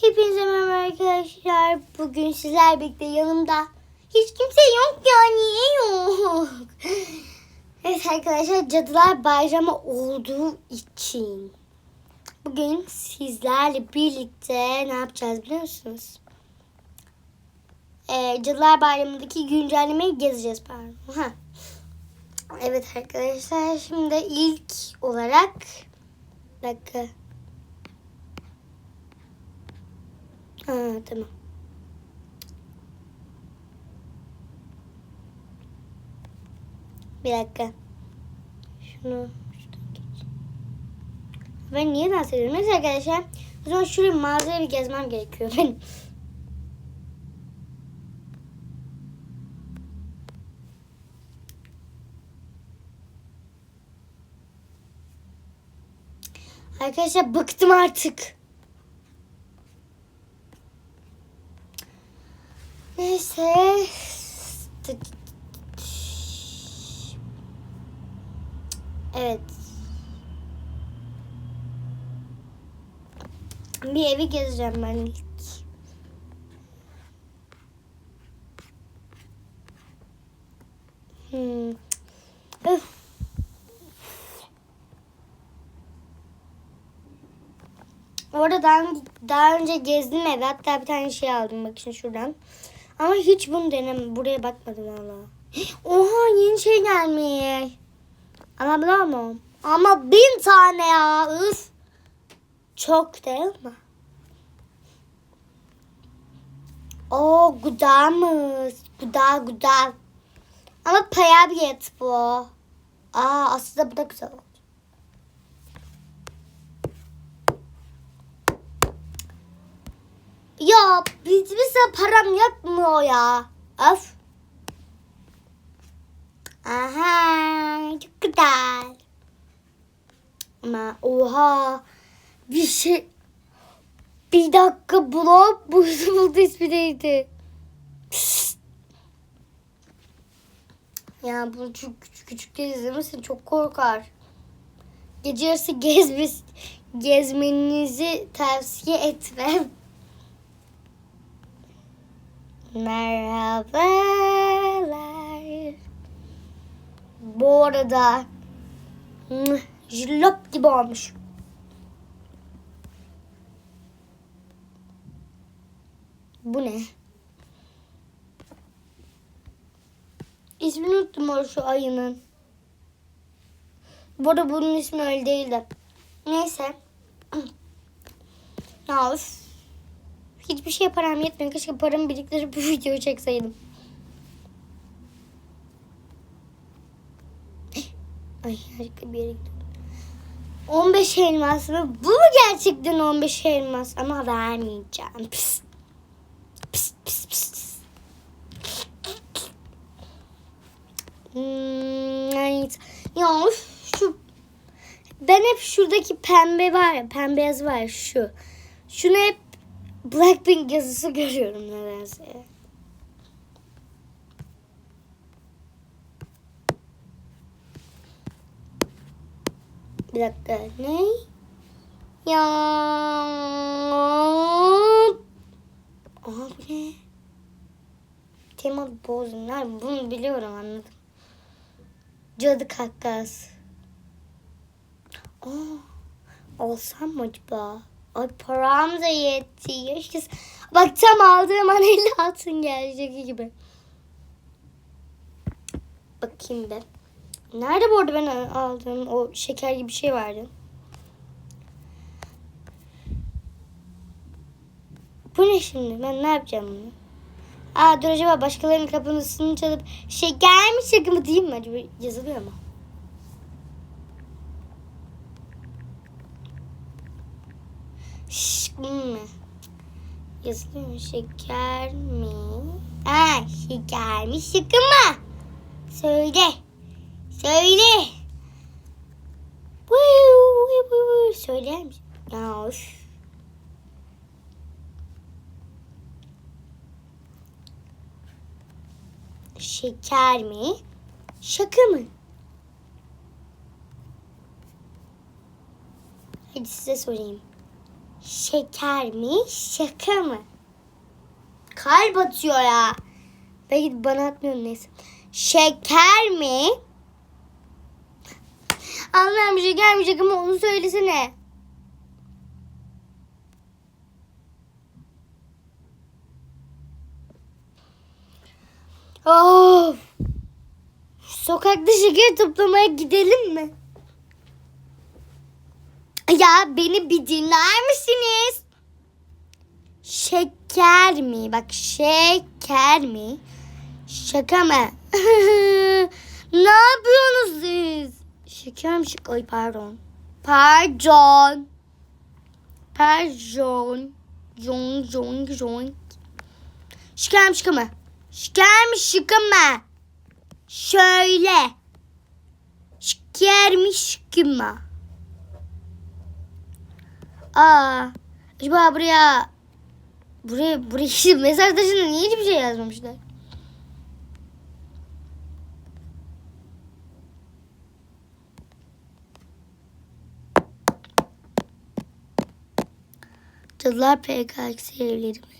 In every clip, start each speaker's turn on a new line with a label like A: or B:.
A: Hepinize merhaba arkadaşlar. Bugün sizler birlikte yanımda hiç kimse yok ya niye yok? Evet arkadaşlar Cadılar Bayramı olduğu için bugün sizlerle birlikte ne yapacağız biliyor musunuz? Ee, Cadılar Bayramı'ndaki güncellemeyi gezeceğiz pardon. Ha. Evet arkadaşlar şimdi ilk olarak dakika. Ha tamam. Bir dakika. Şunu. Ben niye dans ediyorum? Neyse arkadaşlar. O zaman şuraya mağazaya bir gezmem gerekiyor benim. Arkadaşlar bıktım artık. Neyse. Evet. Bir evi gezeceğim ben ilk. Hmm. Öf. Orada daha, önce gezdim evi. Hatta bir tane şey aldım bak şimdi şuradan. Ama hiç bunu denem. Buraya bakmadım valla. Oha yeni şey gelmiş. Ama biliyor musun? Ama bin tane ya. Üf. Çok değil mi? Oo güzelmiş. Güzel güzel. Ama paya bir et bu. Aa aslında bu da güzel Ya hiçbir param yetmiyor ya. Öf. Aha çok güzel. Ama oha bir şey bir dakika blok buldu buldu ismi neydi? Psst. Ya bunu çok küçük küçük izlemesin çok korkar. Gece yarısı gezmenizi tavsiye etmem. Merhabalar. Bu arada jilop gibi olmuş. Bu ne? İsmini unuttum o şu ayının. Bu arada bunun ismi öyle değildi. Neyse. Ya. Hiçbir şey param yetmiyor. Keşke paramı biriktirip bu videoyu çekseydim. Ay harika bir yere gidiyorum. 15 elmas mı? Bu mu gerçekten 15 elmas? Ama vermeyeceğim. Pis. Pis pis pis. Hmm, neyse. ya şu ben hep şuradaki pembe var ya pembe yazı var ya, şu. Şunu hep Blackpink yazısı görüyorum nedense. Bir dakika ne? Ya. Aha bu ne? Tema bozunlar. Bunu biliyorum anladım. Cadı kakkas. Aa, olsam mı acaba? Ay param da yetti. Yaşasın. Bak tam aldığım an 50 altın gelecek gibi. Bakayım ben. Nerede bu arada ben aldığım o şeker gibi bir şey vardı. Bu ne şimdi? Ben ne yapacağım bunu? Aa dur acaba başkalarının kapısını çalıp şeker mi şaka mı diyeyim mi acaba yazılıyor mu? Şşş mi? Mu? Şeker mi? Aa şeker mi şaka mı? Söyle. Söyle. Söyler misin? Ya üf. Şeker mi? Şaka mı? Hadi size sorayım. Şeker mi? Şaka mı? Kalp atıyor ya. Belki bana atmıyor neyse. Şeker mi? Allah'ım bir şey gelmeyecek ama onu söylesene. Of. Sokakta şeker toplamaya gidelim mi? Ya beni bir dinler misiniz? Şeker mi? Bak şeker mi? Şaka mı? ne yapıyorsunuz siz? Şeker mi? Şeker? Ay pardon. Pardon. Pardon. Jon jon jon. Şeker mi şaka mı? Şeker mi şaka mı? Şöyle. Şeker mi şaka mı? Aa, acaba buraya buraya buraya mezar taşına niye hiçbir şey yazmamışlar? Cadılar PKX evleri mi?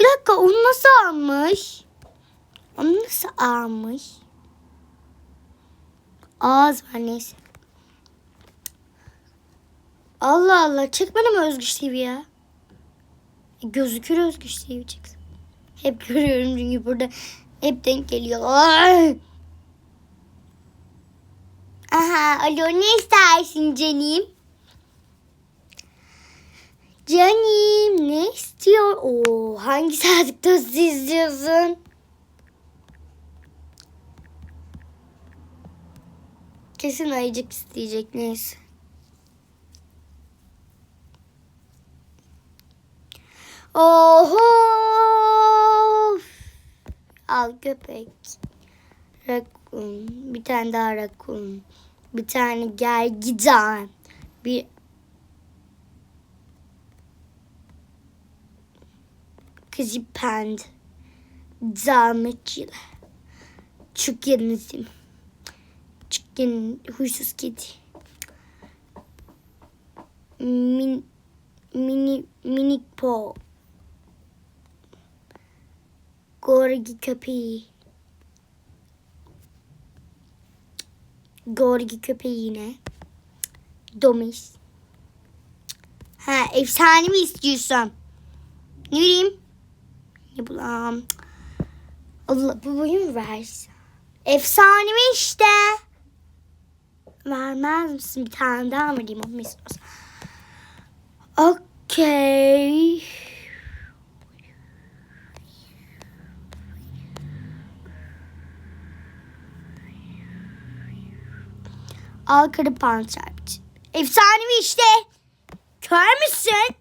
A: Bir dakika onu nasıl almış? Onu nasıl almış? Ağız var neyse. Allah Allah çekmedi mi Özgüç TV ya? E, gözükür Özgüç TV çıksın. Hep görüyorum çünkü burada hep denk geliyor. Ay! Aha alo ne istersin canım? Canım ne istiyor? Oo, hangi saat tost istiyorsun? Kesin ayıcık isteyecek neyse. Oho! Al köpek. Rakun. Bir tane daha rakun. Bir tane gergedan. Bir kızı pand. Dalmatçılı. Çukurumuzun. Çukurun huysuz kedi. Min, mini, minik po. Gorgi köpeği. Gorgi köpeği yine. Domis. Ha efsane mi istiyorsun? Ne bileyim. Ne bulam. Allah bu boyu mu versin? Efsane mi işte? Vermez misin? Bir tane daha mı diyeyim? Okey. Al kırı pançerpçi. Efsanevi işte. Kör müsün?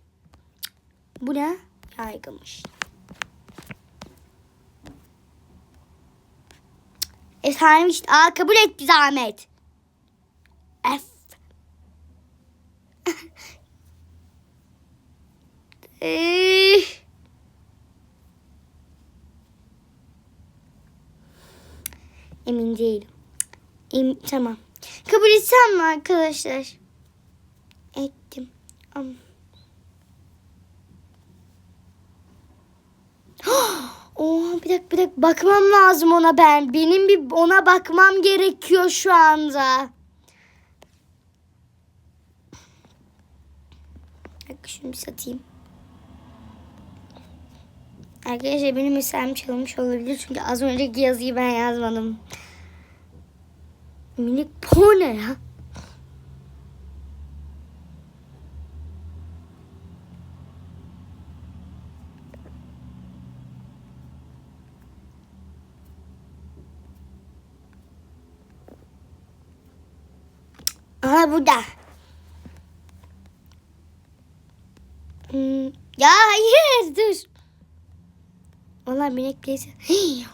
A: Bu ne? Yaygınmış. Efsanevi işte. Al kabul et bir zahmet. F. Eee. Emin değilim. Em tamam. Kabul etsem mi arkadaşlar? Ettim. Am. Oh, bir dakika bir dakika bakmam lazım ona ben. Benim bir ona bakmam gerekiyor şu anda. Dakika şunu bir satayım. Arkadaşlar benim hesabım çalınmış olabilir çünkü az önceki yazıyı ben yazmadım. Minik po ne ya? Aha burada. Hmm, ya hayır dur. Vallahi minik değilse.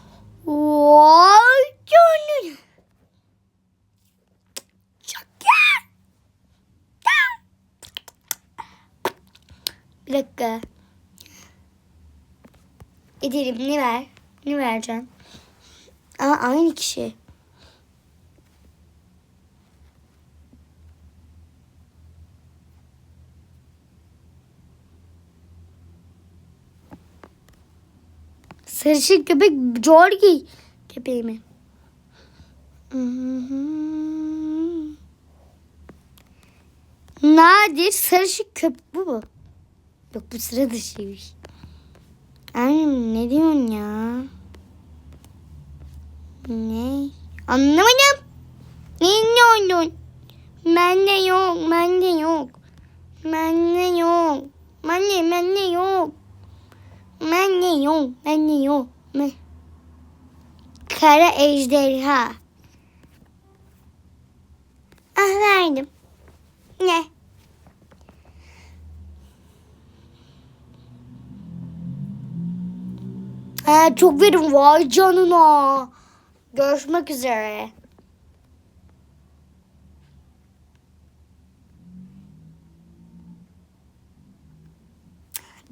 A: Vay canına. Bir dakika. Edelim ne ver? Ne vereceksin? Aa aynı kişi. Sarışın köpek Jorgi köpeği mi? Nadir sarışın köpek bu mu? Yok bu sıra dışıymış. Annem ne diyorsun ya? Ne? Anlamadım. Ne diyorsun? Bende yok, bende yok. Bende yok. Bende, bende yok. Bende yok, bende yok. Ben... Kara ejderha. Ah verdim. Ne? Ha, çok verim vay canına. Görüşmek üzere.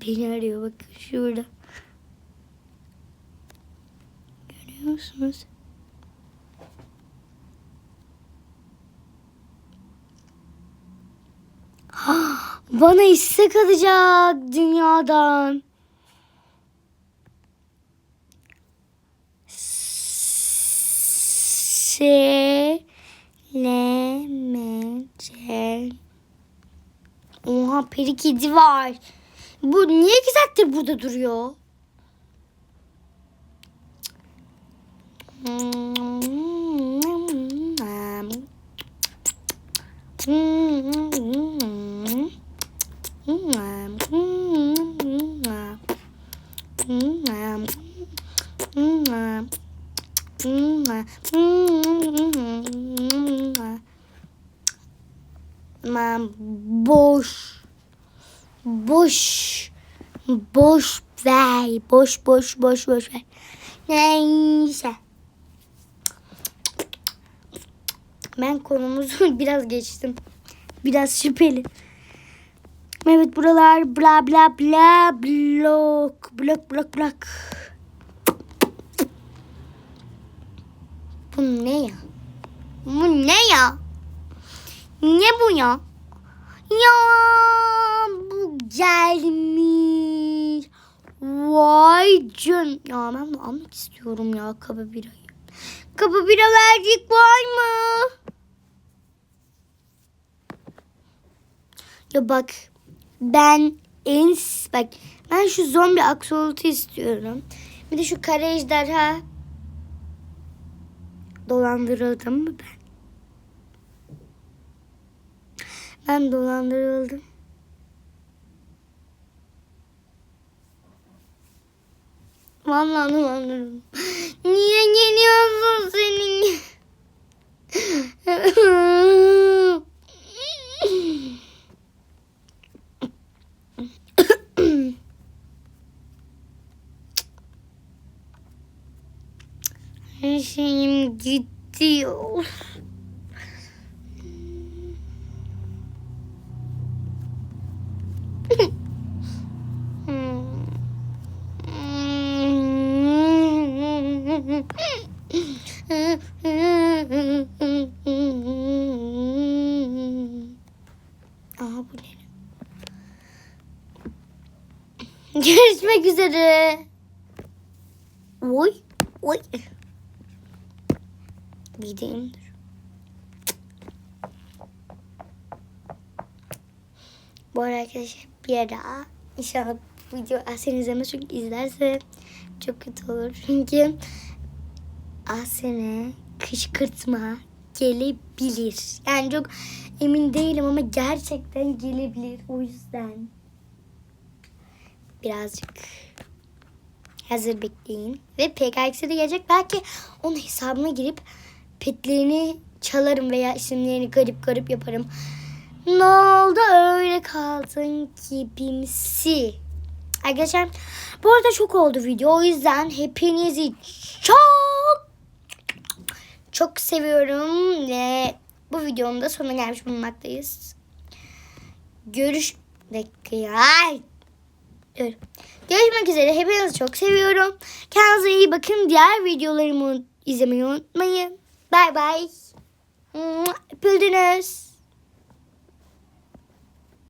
A: Beni arıyor bakın şurada. Görüyor musunuz? Bana istek atacak dünyadan. Selemece. Oha peri kedi var. Bu niye iki burada duruyor? Boş. Boş ver. Boş boş boş boş ver. Neyse. Ben konumuzu biraz geçtim. Biraz şüpheli. Evet buralar bla bla bla blok blok blok blok. Bu ne ya? Bu ne ya? Ne bu ya? Ya bu gelmiş. Vay can. Ya ben bunu almak istiyorum ya kaba birayı. Kaba bira verecek var mı? Ya bak ben en bak ben şu zombi aksolotu istiyorum. Bir de şu kara ejderha dolandırıldım mı ben? Ben dolandırıldım. Vallahi dolandırıldım. Niye geliyorsun senin? Her şeyim gitti. Üzere. Oy, oy. Gideyim dur. Bu arada arkadaşlar bir ara inşallah bu video Aslen izlemez çünkü izlerse çok kötü olur. Çünkü Aslen'e kışkırtma gelebilir. Yani çok emin değilim ama gerçekten gelebilir. O yüzden birazcık hazır bekleyin. Ve PKX'e de gelecek. Belki onun hesabına girip petlerini çalarım veya isimlerini garip garip yaparım. Ne oldu öyle kaldın ki bimsi. Arkadaşlar bu arada çok oldu video. O yüzden hepinizi çok çok seviyorum ve bu videonun da sonuna gelmiş bulunmaktayız. Görüş dakika Dur. Görüşmek üzere. Hepinizi çok seviyorum. Kendinize iyi bakın. Diğer videolarımı izlemeyi unutmayın. Bay bay. Öpüldünüz.